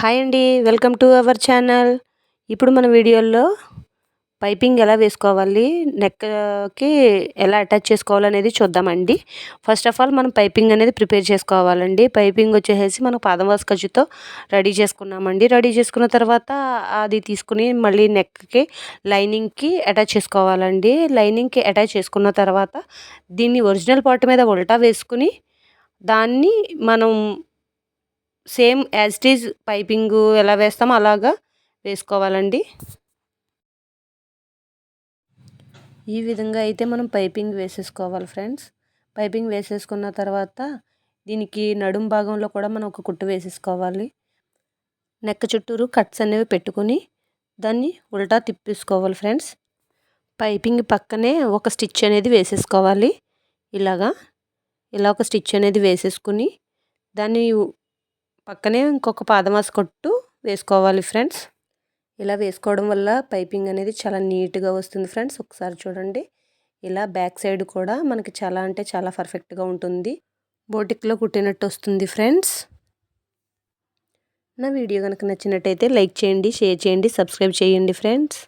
Hi అండి welcome to our channel. ఇప్పుడు మన వీడియోలో పైపింగ్ ఎలా వేసుకోవాలి నెక్కి ఎలా అటాచ్ చేసుకోవాలనేది చూద్దామండి. ఫస్ట్ ఆఫ్ ఆల్ మనం పైపింగ్ అనేది ప్రిపేర్ చేసుకోవాలండి. పైపింగ్ వచ్చేసి మనం పాదం ఖర్చుతో రెడీ చేసుకున్నామండి. రెడీ చేసుకున్న తర్వాత అది తీసుకుని మళ్ళీ నెక్కి లైనింగ్కి అటాచ్ చేసుకోవాలండి. లైనింగ్కి అటాచ్ చేసుకున్న తర్వాత దీన్ని ఒరిజినల్ పార్ట్ మీద ఉల్టా వేసుకుని దాన్ని మనం same as it is piping ఎలా వేస్తామో అలాగా వేసుకోవాలండి. ఈ విధంగా అయితే మనం పైపింగ్ వేసేసుకోవాలి ఫ్రెండ్స్. పైపింగ్ వేసేసుకున్న తర్వాత దీనికి నడుం భాగంలో కూడా మనం ఒక కుట్టు వేసేసుకోవాలి. నెక్క చుట్టూరు కట్స్ అనేవి పెట్టుకొని దాన్ని ఉల్టా తిప్పేసుకోవాలి ఫ్రెండ్స్. పైపింగ్ పక్కనే ఒక స్టిచ్ అనేది వేసేసుకోవాలి. ఇలాగా ఇలా ఒక స్టిచ్ అనేది వేసేసుకుని దాన్ని పక్కనే ఇంకొక పాదమాస కొట్టు వేసుకోవాలి ఫ్రెండ్స్. ఇలా వేసుకోవడం వల్ల పైపింగ్ అనేది చాలా నీట్గా వస్తుంది ఫ్రెండ్స్. ఒకసారి చూడండి. ఇలా బ్యాక్ సైడ్ కూడా మనకి చాలా అంటే చాలా పర్ఫెక్ట్గా ఉంటుంది. బోటిక్లో కుట్టినట్టు వస్తుంది ఫ్రెండ్స్. నా వీడియో కనుక నచ్చినట్టయితే లైక్ చేయండి షేర్ చేయండి సబ్స్క్రైబ్ చేయండి ఫ్రెండ్స్.